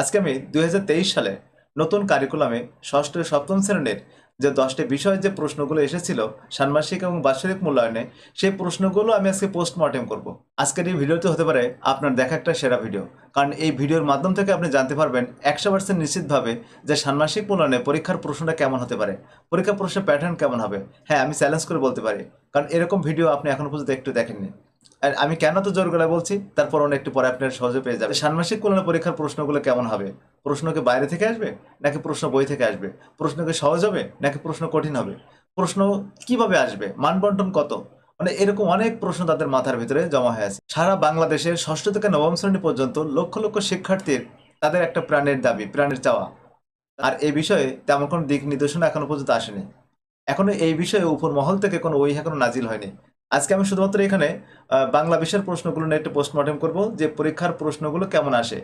আজকে আমি দু হাজার তেইশ সালে নতুন কারিকুলামে ষষ্ঠ সপ্তম শ্রেণির যে দশটি বিষয়ের যে প্রশ্নগুলো এসেছিল ষান্মাসিক এবং বাৎসরিক মূল্যায়নে, সেই প্রশ্নগুলো আমি আজকে পোস্টমর্টেম করব। আজকের এই ভিডিওতে হতে পারে আপনার দেখা একটা সেরা ভিডিও কারণ এই ভিডিওর মাধ্যম থেকে আপনি জানতে পারবেন একশো পার্সেন্ট নিশ্চিতভাবে যে ষান্মাসিক মূল্যায়নে পরীক্ষার প্রশ্নটা কেমন হতে পারে পরীক্ষা প্রশ্নের প্যাটার্ন কেমন হবে। হ্যাঁ আমি চ্যালেঞ্জ করে বলতে পারি। কারণ এরকম ভিডিও আপনি এখনও পর্যন্ত একটু দেখেননি। আমি কেন তো জোর গলায় বলছি? তারপর অনেক একটু পরে আপনার সহজে পেয়ে যাবে ষান্মাসিক কল্যাণ পরীক্ষার প্রশ্নগুলো কেমন হবে? প্রশ্নকে বাইরে থেকে আসবে, নাকি প্রশ্ন বই থেকে আসবে? প্রশ্নকে সহজ হবে, নাকি প্রশ্ন কঠিন হবে? প্রশ্ন কীভাবে আসবে? মানবন্টন কত? মানে এরকম অনেক প্রশ্ন তাদের মাথার ভিতরে জমা হয়ে আছে। সারা বাংলাদেশের ষষ্ঠ থেকে নবম শ্রেণি পর্যন্ত লক্ষ লক্ষ শিক্ষার্থীর তাদের একটা প্রাণের দাবি, প্রাণের চাওয়া। আর এই বিষয়ে তেমন কোনো দিক নির্দেশনা এখনও পর্যন্ত আসেনি। এখনও এই বিষয়ে উপর মহল থেকে কোনো ওই এখনও নাজিল হয়নি। আজকে আমি শুধুমাত্র এখানে বাংলা বিষয়ের প্রশ্নগুলো নিয়ে একটু পোস্টমর্টম করব, যে পরীক্ষার প্রশ্নগুলো কেমন আসে।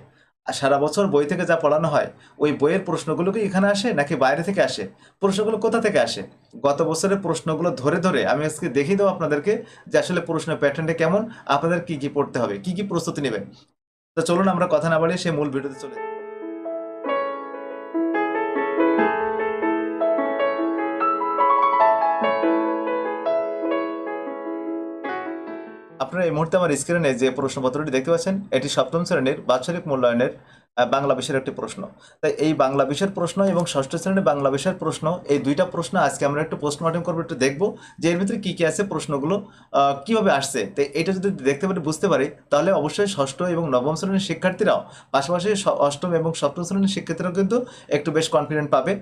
আর সারা বছর বই থেকে যা পড়ানো হয়, ওই বইয়ের প্রশ্নগুলো কি এখানে আসে নাকি বাইরে থেকে আসে? প্রশ্নগুলো কোথা থেকে আসে? গত বছরের প্রশ্নগুলো ধরে ধরে আমি আজকে দেখিয়ে দেবো আপনাদেরকে যে আসলে প্রশ্নের প্যাটার্নটা কেমন, আপনাদের কি কি পড়তে হবে, কি কি প্রস্তুতি নেবেন। তো চলুন আমরা কথা না বাড়িয়ে সেই মূল ভিডিওতে চলে যাই। আপনারা এই মুহূর্তে আমার স্ক্রিনে যে প্রশ্নপত্রটি দেখতে পাচ্ছেন, এটি সপ্তম শ্রেণির বাৎসরিক মূল্যায়নের বাংলা বিষয়ের একটি প্রশ্ন। তাই এই বাংলা বিষয়ের প্রশ্ন এবং ষষ্ঠ শ্রেণির বাংলা বিষয়ের প্রশ্ন, এই দুইটা প্রশ্ন আজকে আমরা একটু পোস্টমর্টম করব, একটু দেখব যে এর ভিতরে কী কী আছে, প্রশ্নগুলো কীভাবে আসছে। তো এটা যদি দেখতে পারি, বুঝতে পারি, তাহলে অবশ্যই ষষ্ঠ এবং নবম শ্রেণির শিক্ষার্থীরাও, পাশাপাশি অষ্টম এবং সপ্তম শ্রেণির শিক্ষার্থীরাও কিন্তু একটু বেশ কনফিডেন্ট পাবে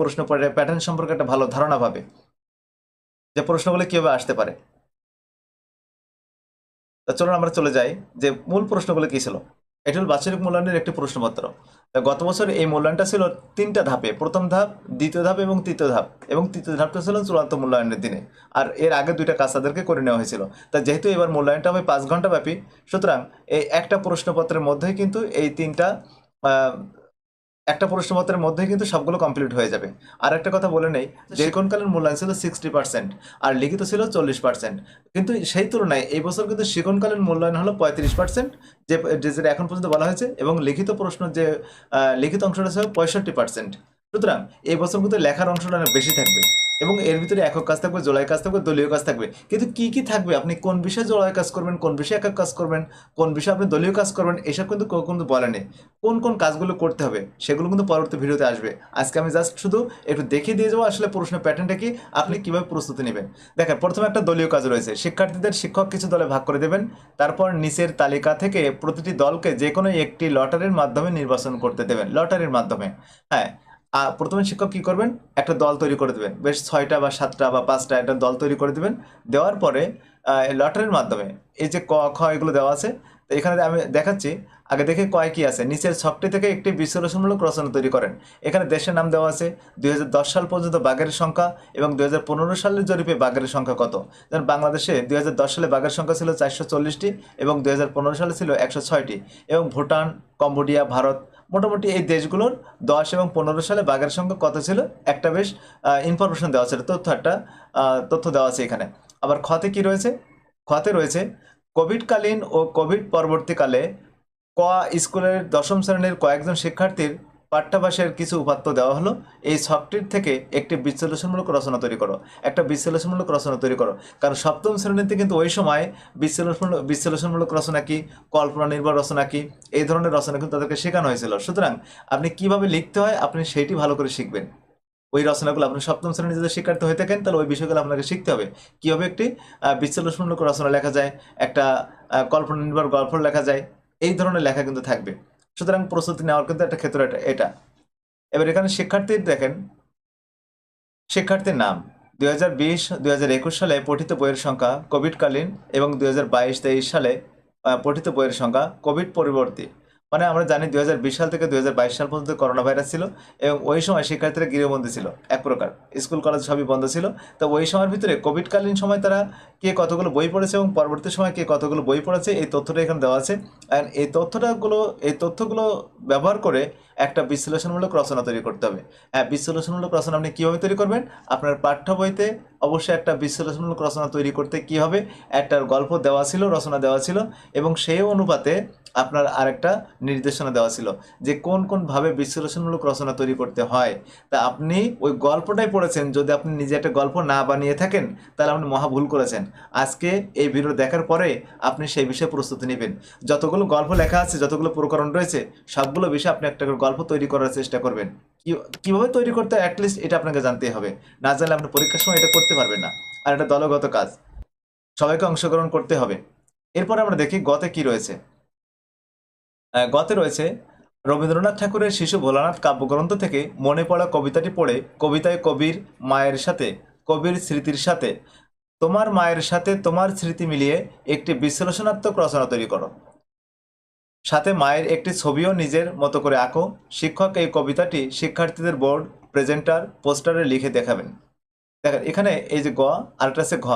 প্রশ্ন প্যাটার্ন সম্পর্কে একটা ভালো ধারণা পাবে। যে প্রশ্নগুলো কীভাবে আসতে পারে। তা চলুন আমরা চলে যাই যে মূল প্রশ্নগুলো কী ছিল? এটি হল বাৎসরিক মূল্যায়নের একটি প্রশ্নপত্র। গত বছর এই মূল্যায়নটা ছিল তিনটা ধাপে। প্রথম ধাপ, দ্বিতীয় ধাপ এবং তৃতীয় ধাপ। এবং তৃতীয় ধাপটা ছিল চূড়ান্ত মূল্যায়নের দিনে। আর এর আগে দুইটা কাজ তাদেরকে করে নেওয়া হয়েছিল। তা যেহেতু এবার মূল্যায়নটা হবে পাঁচ ঘণ্টা ব্যাপী সুতরাং এই একটা প্রশ্নপত্রের মধ্যেই কিন্তু এই তিনটা একটা প্রশ্নপত্রের মধ্যে কিন্তু সবগুলো কমপ্লিট হয়ে যাবে। আর একটা কথা বলে নেই যে কোনকালের মূল্যায়ন ছিল সিক্সটি পার্সেন্ট আর লিখিত ছিল চল্লিশ পার্সেন্ট কিন্তু সেই তুলনায় এই বছর কিন্তু শিকনকালীন মূল্যায়ন হলো পঁয়ত্রিশ পার্সেন্ট যে যে- যেটা এখন পর্যন্ত বলা হয়েছে এবং লিখিত প্রশ্ন যে লিখিত অংশটা ছিল পঁয়ষট্টি পার্সেন্ট সুতরাং এই বছর কিন্তু লেখার অংশটা অনেক বেশি থাকবে। এবং এর ভিতরে একক কাজ থাকবে জোলাই কাজ থাকবে, দলীয় কাজ থাকবে। কিন্তু কি কি থাকবে? আপনি কোন বিষয়ে জোলাই কাজ করবেন, কোন বিষয়ে একক কাজ করবেন, কোন বিষয়ে আপনি দলীয় কাজ করবেন, এসব কিন্তু কেউ কিন্তু বলেনি কোন কোন কাজগুলো করতে হবে, সেগুলো কিন্তু পরবর্তী ভিডিওতে আসবে। আজকে আমি জাস্ট শুধু একটু দেখিয়ে দিয়ে যাব আসলে প্রশ্নের প্যাটার্নটা কি, আপনি কীভাবে প্রস্তুতি নেবেন। দেখেন, প্রথমে একটা দলীয় কাজ রয়েছে। শিক্ষার্থীদের শিক্ষক কিছু দলে ভাগ করে দেবেন, তারপর নিচের তালিকা থেকে প্রতিটি দলকে যে কোনো একটি লটারির মাধ্যমে নির্বাচন করতে দেবেন, লটারির মাধ্যমে। হ্যাঁ প্রথমে শিক্ষক কি করবেন? একটা দল তৈরি করে দেবেন। বেশ ছয়টা বা সাতটা বা পাঁচটা একটা দল তৈরি করে দেবেন। দেওয়ার পরে লটারির মাধ্যমে এই যে ক, খ এগুলো দেওয়া আছে, তো এখানে আমি দেখাচ্ছি, আগে দেখে কয় কি আছে? নিচের ছকটি থেকে একটি বিশ্লেষণমূলক রচনা তৈরি করেন। এখানে দেশের নাম দেওয়া আছে, দুই হাজার দশ সাল পর্যন্ত বাঘের সংখ্যা এবং দু হাজার পনেরো সালের জরিপে বাঘের সংখ্যা কত? যেমন বাংলাদেশে দুই হাজার দশ সালে বাঘের সংখ্যা ছিল চারশো চল্লিশটি এবং দু হাজার পনেরো সালে ছিল একশো ছয়টি এবং ভুটান, কম্বোডিয়া, ভারত মোটামুটি এই দেশগুলোর দশ এবং পনেরো সালে বাঘের সংখ্যা কত ছিল? একটা বেশ ইনফরমেশন দেওয়া ছিল, তথ্য একটা তথ্য দেওয়া আছে এখানে। আবার ক্ষতে কি রয়েছে? ক্ষতে রয়েছে কোভিডকালীন ও কোভিড পরবর্তীকালে ক স্কুলের দশম শ্রেণির কয়েকজন শিক্ষার্থীর পাঠ্যাভাসের কিছু উপাত্ত দেওয়া হলো। এই ছকটির থেকে একটি বিশ্লেষণমূলক রচনা তৈরি করো। একটা বিশ্লেষণমূলক রচনা তৈরি করো। কারণ সপ্তম শ্রেণীতে কিন্তু ওই সময় বিশ্লেষণমূলক বিশ্লেষণমূলক রচনা কি, কল্পনা নির্ভর রচনা কি, এই ধরনের রচনা কিন্তু তাদেরকে শেখানো হয়েছিল। সুতরাং আপনি কীভাবে লিখতে হয়, আপনি সেইটি ভালো করে শিখবেন। ওই রচনাগুলো আপনি সপ্তম শ্রেণির যদি শিক্ষার্থী হয়ে থাকেন, তাহলে ওই বিষয়গুলো আপনাকে শিখতে হবে। কীভাবে একটি বিশ্লেষণমূলক রচনা লেখা যায়, একটা কল্পনা নির্ভর গল্প লেখা যায়, এই ধরনের লেখা কিন্তু থাকবে। সুতরাং প্রস্তুতি নেওয়ার কিন্তু একটা ক্ষেত্র, এটা এটা। এবার এখানে শিক্ষার্থীর দেখেন, শিক্ষার্থীর নাম। দুই হাজার বিশ হাজার একুশ সালে পঠিত বইয়ের সংখ্যা কোভিডকালীন এবং দুই হাজার বাইশ, তেইশ সালে পঠিত বইয়ের সংখ্যা কোভিড পরিবর্তী। মানে আমরা জানি দু হাজার বিশ সাল থেকে দুই হাজার বাইশ সাল পর্যন্ত করোনা ভাইরাস ছিল এবং ওই সময় শিক্ষার্থীরা গৃহবন্দী ছিল, এক প্রকার। স্কুল, কলেজ সবই বন্ধ ছিল। তো ওই সময়ের ভিতরে কোভিডকালীন সময় তারা কে কতগুলো বই পড়েছে এবং পরবর্তী সময় কে কতগুলো বই পড়েছে, এই তথ্যটা এখানে দেওয়া আছে। আর এই তথ্যটাগুলো এই তথ্যগুলো ব্যবহার করে একটা বিশ্লেষণমূলক রচনা তৈরি করতে হবে। হ্যাঁ বিশ্লেষণমূলক রচনা আপনি কীভাবে তৈরি করবেন? আপনার পাঠ্য বইতে অবশ্যই একটা বিশ্লেষণমূলক রচনা তৈরি করতে কী হবে? একটা গল্প দেওয়া ছিল, রচনা দেওয়া ছিল এবং সেই অনুপাতে আপনার আরেকটা নির্দেশনা দেওয়া ছিল যে কোন কোন ভাবে বিশ্লেষণমূলক রচনা তৈরি করতে হয়। তা আপনি ওই গল্পটাই পড়েছেন, যদি আপনি নিজে একটা গল্প না বানিয়ে থাকেন, তাহলে আপনি মহা ভুল করেছেন। আজকে এই ভিডিও দেখার পরে আপনি সেই বিষয়ে প্রস্তুতি নেবেন। যতগুলো গল্প লেখা আছে, যতগুলো প্রকরণ রয়েছে, সবগুলো বিষয়ে আপনি একটা করে গল্প তৈরি করার চেষ্টা করবেন। কীভাবে তৈরি করতে হয় অ্যাটলিস্ট এটা আপনাকে জানতেই হবে। না জানলে আপনি পরীক্ষার সময় এটা করতে পারবেন না। আর এটা দলগত কাজ। সবাইকে অংশগ্রহণ করতে হবে। এরপর আমরা দেখি গতে কি রয়েছে। গতে রয়েছে, রবীন্দ্রনাথ ঠাকুরের শিশু ভোলানাথ কাব্যগ্রন্থ থেকে মনে পড়া কবিতাটি পড়ে কবিতায় কবির মায়ের সাথে, কবির স্মৃতির সাথে, তোমার মায়ের সাথে তোমার স্মৃতি মিলিয়ে একটি বিশ্লেষণাত্মক রচনা তৈরি করো। সাথে মায়ের একটি ছবিও নিজের মতো করে আঁকো। শিক্ষক এই কবিতাটি শিক্ষার্থীদের বোর্ড, প্রেজেন্টার, পোস্টারে লিখে দেখাবেন। দেখেন, এখানে এই যে গ, আরেকটা আছে ঘ।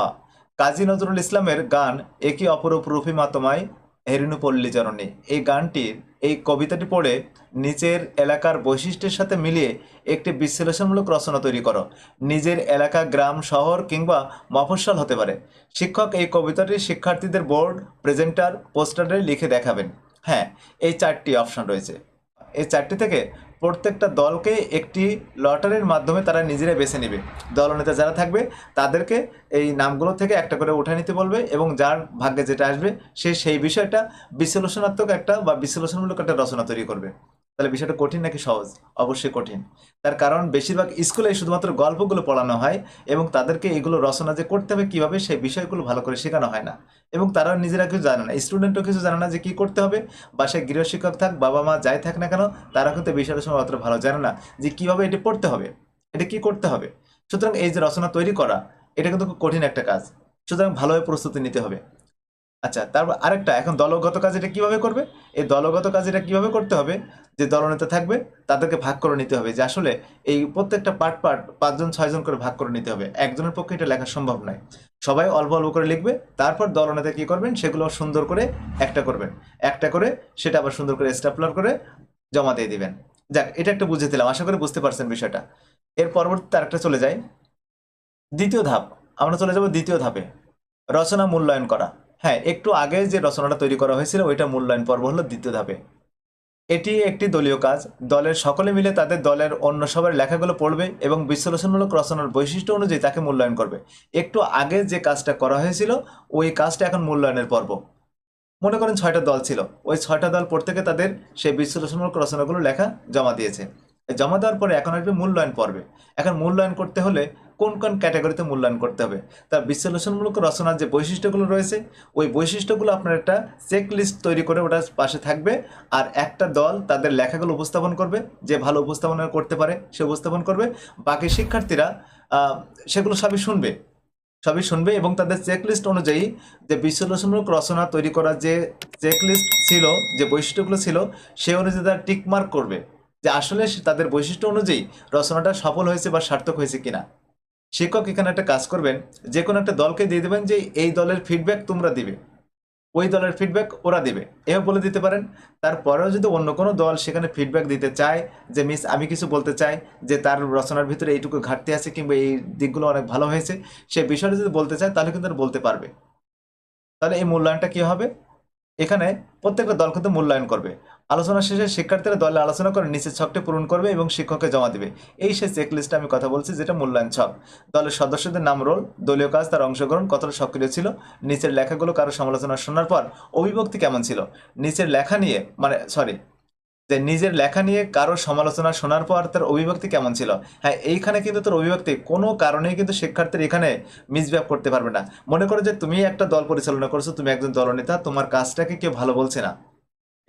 কাজী নজরুল ইসলামের গান একই অপরূপ রূপিমা তোমায় হেরিনু পল্লী জননী। এই গানটির, এই কবিতাটি পড়ে নিচের এলাকার বৈশিষ্ট্যের সাথে মিলিয়ে একটি বিশ্লেষণমূলক রচনা তৈরি করো। নিজের এলাকা, গ্রাম, শহর কিংবা মফস্বল হতে পারে। শিক্ষক এই কবিতাটি শিক্ষার্থীদের বোর্ড, প্রেজেন্টার, পোস্টারে লিখে দেখাবেন। হ্যাঁ এই চারটি অপশন রয়েছে। এই চারটি থেকে প্রত্যেকটা দলকে একটি লটারির মাধ্যমে তারা নিজেরা বেছে নেবে। দলনেতা যারা থাকবে, তাদেরকে এই নামগুলো থেকে একটা করে উঠে নিতে বলবে এবং যার ভাগ্যে যেটা আসবে, সে সেই বিষয়টা বিশ্লেষণাত্মক একটা বা বিশ্লেষণমূলক একটা রচনা তৈরি করবে। তাহলে বিষয়টা কঠিন নাকি সহজ? অবশ্যই কঠিন। তার কারণ বেশিরভাগ স্কুলে শুধুমাত্র গল্পগুলো পড়ানো হয় এবং তাদেরকে এগুলো রচনা যে করতে হবে কীভাবে সেই বিষয়গুলো ভালো করে শেখানো হয় না। এবং তারা নিজেরা কিছু জানে না। স্টুডেন্টও কিছু জানে না যে কি করতে হবে। বাসায় গৃহশিক্ষক থাক, বাবা মা যাই থাক না কেন, তারা কিন্তু বিষয়টা সময় অত ভালো জানে না যে কীভাবে এটি পড়তে হবে, এটা কি করতে হবে। সুতরাং এই যে রচনা তৈরি করা, এটা কিন্তু খুব কঠিন একটা কাজ। সুতরাং ভালোভাবে প্রস্তুতি নিতে হবে। আচ্ছা তারপর আরেকটা, এখন দলগত কাজ এটা কীভাবে করবে? এই দলগত কাজ এটা কীভাবে করতে হবে? যে দলনেতা থাকবে, তাদেরকে ভাগ করে নিতে হবে। যে আসলে এই প্রত্যেকটা পার্ট পার্ট পাঁচজন, ছয়জন করে ভাগ করে নিতে হবে। একজনের পক্ষে এটা লেখা সম্ভব নয়। সবাই অল্প অল্প করে লিখবে, তারপর দলনেতা কী করবেন? সেগুলো সুন্দর করে একটা করবেন। একটা করে সেটা আবার সুন্দর করে স্টাপলার করে জমা দিয়ে দিবেন। যাক, এটা একটা বুঝে দিলাম। আশা করি বুঝতে পারছেন বিষয়টা। এর পরবর্তীতে আরেকটা চলে যায়। দ্বিতীয় ধাপ। আমরা চলে যাব দ্বিতীয় ধাপে। রচনা মূল্যায়ন করা। হ্যাঁ একটু আগে যে রচনাটা তৈরি করা হয়েছিল, ওইটা মূল্যায়ন পর্ব হলো দ্বিতীয় ধাপে। এটি একটি দলীয় কাজ। দলের সকলে মিলে তাদের দলের অন্য সবার লেখাগুলো পড়বে এবং বিশ্লেষণমূলক রচনার বৈশিষ্ট্য অনুযায়ী তাকে মূল্যায়ন করবে। একটু আগে যে কাজটা করা হয়েছিল, ওই কাজটা এখন মূল্যায়নের পর্ব। মনে করেন ছয়টা দল ছিল। ওই ছয়টা দল প্রত্যেকে তাদের সেই বিশ্লেষণমূলক রচনাগুলো লেখা জমা দিয়েছে। জমা দেওয়ার পরে এখন আসবে মূল্যায়ন পর্বে। এখন মূল্যায়ন করতে হলে কোন কোন ক্যাটাগরিতে মূল্যায়ন করতে হবে? তার বিশ্লেষণমূলক রচনার যে বৈশিষ্ট্যগুলো রয়েছে, ওই বৈশিষ্ট্যগুলো আপনার একটা চেক লিস্ট তৈরি করে ওটার পাশে থাকবে। আর একটা দল তাদের লেখাগুলো উপস্থাপন করবে, যে ভালো উপস্থাপনা করতে পারে সে উপস্থাপন করবে। বাকি শিক্ষার্থীরা সেগুলো সবই শুনবে। সবই শুনবে এবং তাদের চেকলিস্ট অনুযায়ী যে বিশ্লেষণমূলক রচনা তৈরি করার যে চেকলিস্ট ছিল, যে বৈশিষ্ট্যগুলো ছিল, সে অনুযায়ী তারা টিকমার্ক করবে। যে আসলে তাদের বৈশিষ্ট্য অনুযায়ী রচনাটা সফল হয়েছে বা সার্থক হয়েছে কিনা। শিক্ষক এখানে একটা কাজ করবেন, যে কোনো একটা দলকে দিয়ে দেবেন যে এই দলের ফিডব্যাক তোমরা দিবে। ওই দলের ফিডব্যাক ওরা দিবে। এভাবে বলে দিতে পারেন। তারপরেও যদি অন্য কোনো দল সেখানে ফিডব্যাক দিতে চায়, যে মিস আমি কিছু বলতে চাই, যে তার রচনার ভিতরে এইটুকু ঘাটতি আছে কিংবা এই দিকগুলো অনেক ভালো হয়েছে, সে বিষয়টা যদি বলতে চায়, তাহলে কিন্তু বলতে পারবে। তাহলে এই মূল্যায়নটা কি হবে? এখানে প্রত্যেকটা দল কিন্তু মূল্যায়ন করবে। আলোচনা শেষে শিক্ষার্থীরা দলে আলোচনা করে নিচের ছকটি পূরণ করবে এবং শিক্ষককে জমা দেবে। এই সেই চেকলিস্টে আমি কথা বলছি, যেটা মূল্যায়ন ছক। দলের সদস্যদের নাম রোল দলীয় কাজ, তার অংশগ্রহণ কতটা সক্রিয় ছিল, নিচের লেখাগুলো কারও সমালোচনা শোনার পর অভিভক্তি কেমন ছিল, নিচের লেখা নিয়ে মানে সরি যে নিজের লেখা নিয়ে কারও সমালোচনা শোনার পর তার অভিব্যক্তি কেমন ছিল? হ্যাঁ এইখানে কিন্তু তোর অভিব্যক্তি, কোনো কারণেই কিন্তু শিক্ষার্থীর এখানে মিসব্যাপ করতে পারবে না। মনে করো যে তুমি একটা দল পরিচালনা করছ, তুমি একজন দলনেতা, তোমার কাজটাকে কেউ ভালো বলছে না।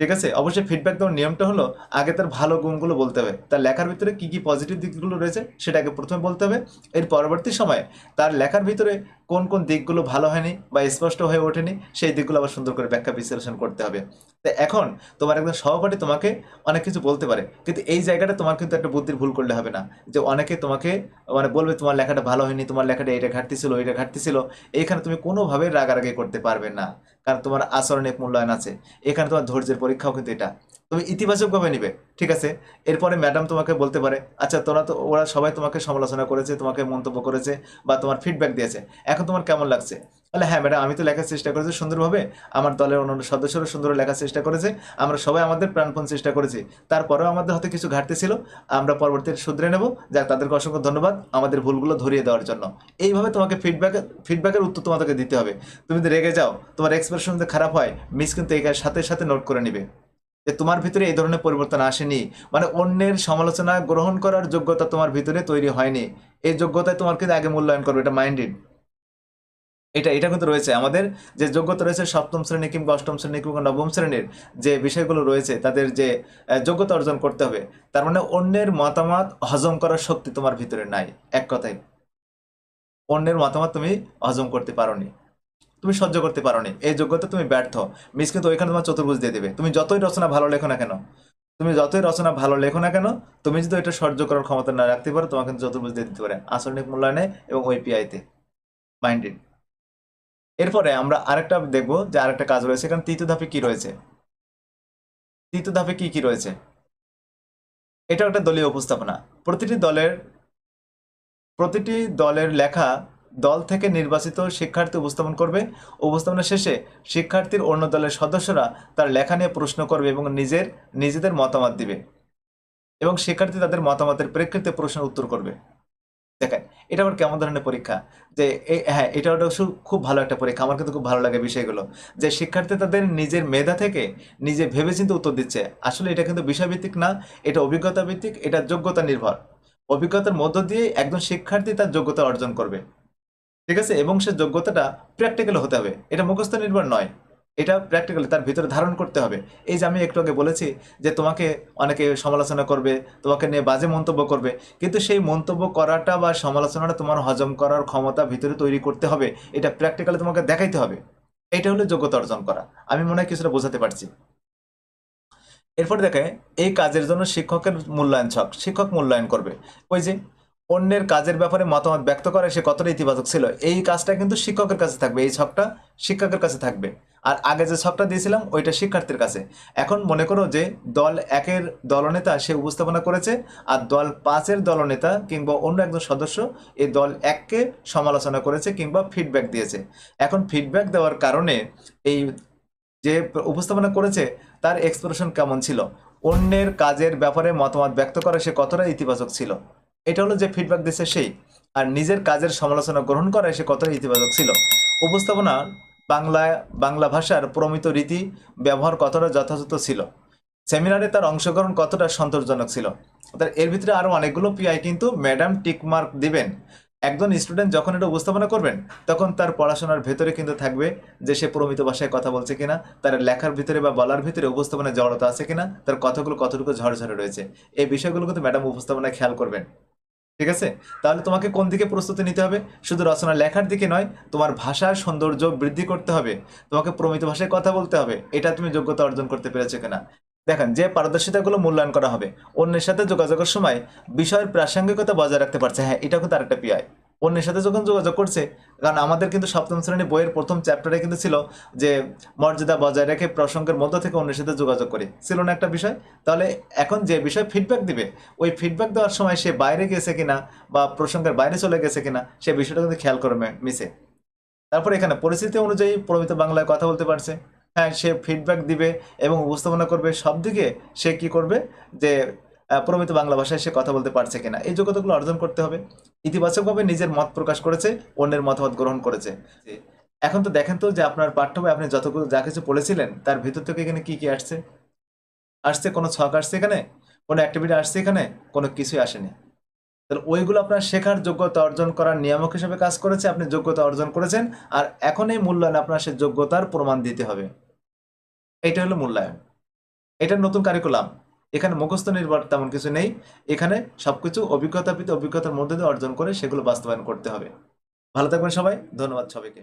ঠিক আছে, অবশ্যই ফিডব্যাক দেওয়ার নিয়মটা হলো আগে তার ভালো গুণগুলো বলতে হবে। তার লেখার ভিতরে কি কি পজিটিভ দিকগুলো রয়েছে সেটাকে প্রথমে বলতে হবে। এর পরবর্তী সময়ে তার লেখার ভিতরে কোন কোন দিকগুলো ভালো হয়নি বা স্পষ্ট হয়ে ওঠেনি সেই দিকগুলো আবার সুন্দর করে ব্যাখ্যা বিশ্লেষণ করতে হবে। তো এখন তোমার একজন সহপাঠী তোমাকে অনেক কিছু বলতে পারে, কিন্তু এই জায়গাটা তোমার কিন্তু একটা বুদ্ধির ভুল করলে হবে না। যে অনেকে তোমাকে মানে বলবে তোমার লেখাটা ভালো হয়নি, তোমার লেখাটা এটা ঘাটতি ছিল এটা ঘাটতি ছিল। এইখানে তুমি কোনোভাবে রাগারাগি করতে পারবে না। কারণ তোমার আচরণে মূল্যায়ন আছে। এখানে তোমার ধৈর্যের পরীক্ষাও কিন্তু এটা। তুমি ইতিবাচকভাবে নিবে, ঠিক আছে? এরপরে ম্যাডাম তোমাকে বলতে পারে আচ্ছা তোরা তো, ওরা সবাই তোমাকে সমালোচনা করেছে, তোমাকে মন্তব্য করেছে বা তোমার ফিডব্যাক দিয়েছে। এখন তোমার কেমন লাগছে? তাহলে হ্যাঁ ম্যাডাম আমি তো লেখার চেষ্টা করেছি সুন্দরভাবে। আমার দলের অন্যান্য সদস্যরা সুন্দর লেখার চেষ্টা করেছে। আমরা সবাই আমাদের প্রাণপণ চেষ্টা করেছি। তারপরেও আমাদের হয়তো কিছু ঘাটতি ছিল। আমরা পরবর্তীতে শুধরে নেব। যাক, তাদেরকে অসংখ্য ধন্যবাদ আমাদের ভুলগুলো ধরিয়ে দেওয়ার জন্য। এইভাবে তোমাকে ফিডব্যাক ফিডব্যাকের উত্তর তোমাদেরকে দিতে হবে। তুমি যদি রেগে যাও, তোমার এক্সপ্রেশন যদি খারাপ হয় মিস কিন্তু এই সাথে সাথে নোট করে নিবে। যে তোমার ভিতরে এই ধরনের পরিবর্তন আসেনি। মানে অন্যের সমালোচনা গ্রহণ করার যোগ্যতা তোমার ভিতরে তৈরি হয়নি। এই যোগ্যতায় তোমার কিন্তু আগে মূল্যায়ন করবে, এটা মাইন্ডেড। এটা এটা কিন্তু রয়েছে। আমাদের যে যোগ্যতা রয়েছে সপ্তম শ্রেণি কিংবা অষ্টম শ্রেণি কিংবা নবম শ্রেণির যে বিষয়গুলো রয়েছে, তাদের যে যোগ্যতা অর্জন করতে হবে, তার মানে অন্যের মতামত হজম করার শক্তি তোমার ভিতরে নাই, এক কথায়। অন্যের মতামত তুমি হজম করতে পারোনি। তুমি সহ্য করতে পারোনি। এই যোগ্যতা তুমি ব্যর্থ। মিস কিন্তু ওইখানে তোমার চতুর্ভুজ দিয়ে দেবে। তুমি যতই রচনা ভালো লেখো না কেন, তুমি যতই রচনা ভালো লেখো না কেন, তুমি যদি এটা সহ্য করার ক্ষমতা না রাখতে পারো, তোমাকে চতুর্ভুজ দিয়ে দিতে পারে। আসনিক মূল্যায়নে এবং ওইপিআইতে মাইন্ডেড। এরপরে আমরা আরেকটা দেখব যে আরেকটা কাজ রয়েছে। এখানে তৃতীয় ধাপে কি রয়েছে? তৃতীয় ধাপে কি কি রয়েছে? এটা একটা দলীয় উপস্থাপনা। প্রতিটি দলের প্রতিটি দলের লেখা দল থেকে নির্বাচিত শিক্ষার্থী উপস্থাপন করবে। উপস্থাপনা শেষে শিক্ষার্থীর অন্য দলের সদস্যরা তার লেখা নিয়ে প্রশ্ন করবে এবং নিজের, নিজেদের মতামত দিবে এবং শিক্ষার্থী তাদের মতামতের প্রেক্ষিতে প্রশ্নের উত্তর করবে। দেখেন, এটা আবার কেমন ধরনের পরীক্ষা? যে হ্যাঁ এটা ওটা খুব ভালো একটা পরীক্ষা। আমার কিন্তু খুব ভালো লাগে বিষয়গুলো। যে শিক্ষার্থী তাদের নিজের মেধা থেকে নিজে ভেবেচিন্তে উত্তর দিচ্ছে। আসলে এটা কিন্তু বিষয়ভিত্তিক না, এটা অভিজ্ঞতা ভিত্তিক এটা যোগ্যতা নির্ভর। অভিজ্ঞতার মধ্য দিয়ে একজন শিক্ষার্থী তার যোগ্যতা অর্জন করবে। ঠিক আছে? এবং সে যোগ্যতাটা প্র্যাকটিক্যাল হতে হবে। এটা মুখস্থ নির্ভর নয়। এটা প্র্যাকটিক্যালি তার ভিতরে ধারণ করতে হবে। এই যে আমি একটু আগে বলেছি যে তোমাকে অনেকে সমালোচনা করবে, তোমাকে নিয়ে বাজে মন্তব্য করবে, কিন্তু সেই মন্তব্য করাটা বা সমালোচনাটা তোমার হজম করার ক্ষমতা ভিতরে তৈরি করতে হবে। এটা প্র্যাকটিক্যালি তোমাকে দেখাইতে হবে। এটা হলো যোগ্যতা অর্জন করা। আমি মনে হয় কিছুটা বোঝাতে পারছি। এরপর দেখে এই কাজের জন্য শিক্ষকের মূল্যায়ন ছক। শিক্ষক মূল্যায়ন করবে। ওই যে অন্যের কাজের ব্যাপারে মতামত ব্যক্ত করে সে কতটা ইতিবাচক ছিল। এই কাজটা কিন্তু শিক্ষকের কাছে থাকবে, এই ছকটা শিক্ষকের কাছে থাকবে। আর আগে যে ছকটা দিয়েছিলাম, ওইটা শিক্ষার্থীর কাছে। এখন মনে করো যে দল একের দলনেতা সে উপস্থাপনা করেছে, আর দল পাঁচের দলনেতা কিংবা অন্য একজন সদস্য এই দল এককে সমালোচনা করেছে কিংবা ফিডব্যাক দিয়েছে। এখন ফিডব্যাক দেওয়ার কারণে এই যে উপস্থাপনা করেছে, তার এক্সপ্রেশন কেমন ছিল? অন্যের কাজের ব্যাপারে মতামত ব্যক্ত করে সে কতটা ইতিবাচক ছিল? এটা হলো যে ফিডব্যাক দিচ্ছে সেই, আর নিজের কাজের সমালোচনা গ্রহণ করে সে কতটা ইতিবাচক ছিল। উপস্থাপনা বাংলা বাংলা ভাষার প্রমিত রীতি ব্যবহার কতটা যথাযথ ছিল। সেমিনারে তার অংশগ্রহণ কতটা সন্তোষজনক ছিল। অর্থাৎ এর ভিতরে আরও অনেকগুলো পিআই কিন্তু ম্যাডাম টিকমার্ক দিবেন। একজন স্টুডেন্ট যখন এটা উপস্থাপনা করবেন, তখন তার পড়াশোনার ভেতরে কিন্তু থাকবে যে সে প্রমিত ভাষায় কথা বলছে কিনা, তার লেখার ভিতরে বা বলার ভিতরে উপস্থাপনায় জড়তা আছে কিনা, তার কথাগুলো কতটুকু ঝরঝরে রয়েছে। এই বিষয়গুলো কিন্তু ম্যাডাম উপস্থাপনায় খেয়াল করবেন। ঠিক আছে? তাহলে তোমাকে কোন দিকে প্রস্তুতি নিতে হবে? শুধু রচনা লেখার দিকে নয়, তোমার ভাষার সৌন্দর্য বৃদ্ধি করতে হবে। তোমাকে প্রমিত ভাষায় কথা বলতে হবে। এটা তুমি যোগ্যতা অর্জন করতে পেরেছ কিনা? দেখেন, যে পারদর্শিতাগুলো মূল্যায়ন করা হবে, অন্যের সাথে যোগাযোগের সময় বিষয়ের প্রাসঙ্গিকতা বজায় রাখতে পারছে। হ্যাঁ এটা কিন্তু আরেকটা পিআই অন্যের সাথে যখন যোগাযোগ করছে, কারণ আমাদের কিন্তু সপ্তম শ্রেণি বইয়ের প্রথম চ্যাপ্টারে কিন্তু ছিল যে, মর্যাদা বজায় রেখে প্রসঙ্গের মধ্য থেকে অন্যের সাথে যোগাযোগ করে। ছিল না একটা বিষয়? তাহলে এখন যে বিষয় ফিডব্যাক দিবে, ওই ফিডব্যাক দেওয়ার সময় সে বাইরে গেছে কিনা বা প্রসঙ্গের বাইরে চলে গেছে কিনা, সে বিষয়টা কিন্তু খেয়াল করবে মিসে তারপর এখানে পরিস্থিতি অনুযায়ী প্রমিত বাংলায় কথা বলতে পারছে। হ্যাঁ সে ফিডব্যাক দিবে এবং উপস্থাপনা করবে সব দিকে সে কি করবে? যে প্রমিত বাংলা ভাষায় সে কথা বলতে পারছে কিনা? এই যোগ্যতাগুলো অর্জন করতে হবে। ইতিবাচকভাবে নিজের মত প্রকাশ করেছে, অন্যের মতামত গ্রহণ করেছে। এখন তো দেখেন তো যে আপনার পাঠ্য আপনি যতগুলো যা কিছু পড়েছিলেন, তার ভিতর থেকে এখানে কি কি আসছে? আসছে কোনো ছক আসছে এখানে? কোনো অ্যাক্টিভিটি আসছে এখানে? কোনো কিছুই আসেনি। তাহলে ওইগুলো আপনার শেখার যোগ্যতা অর্জন করার নিয়ামক হিসেবে কাজ করেছে, আপনি যোগ্যতা অর্জন করেছেন, আর এখন এই মূল্যায়ন আপনার সে যোগ্যতার প্রমাণ দিতে হবে। এটা হলো মূল্যায়ন। এটা নতুন কারিকুলাম এখানে মুখস্থ নির্ভর তেমন কিছু নেই। এখানে সবকিছু অভিজ্ঞতা পিতে অভিজ্ঞতার মধ্যে দিয়ে অর্জন করে সেগুলো বাস্তবায়ন করতে হবে। ভালো থাকবেন সবাই। ধন্যবাদ সবাইকে।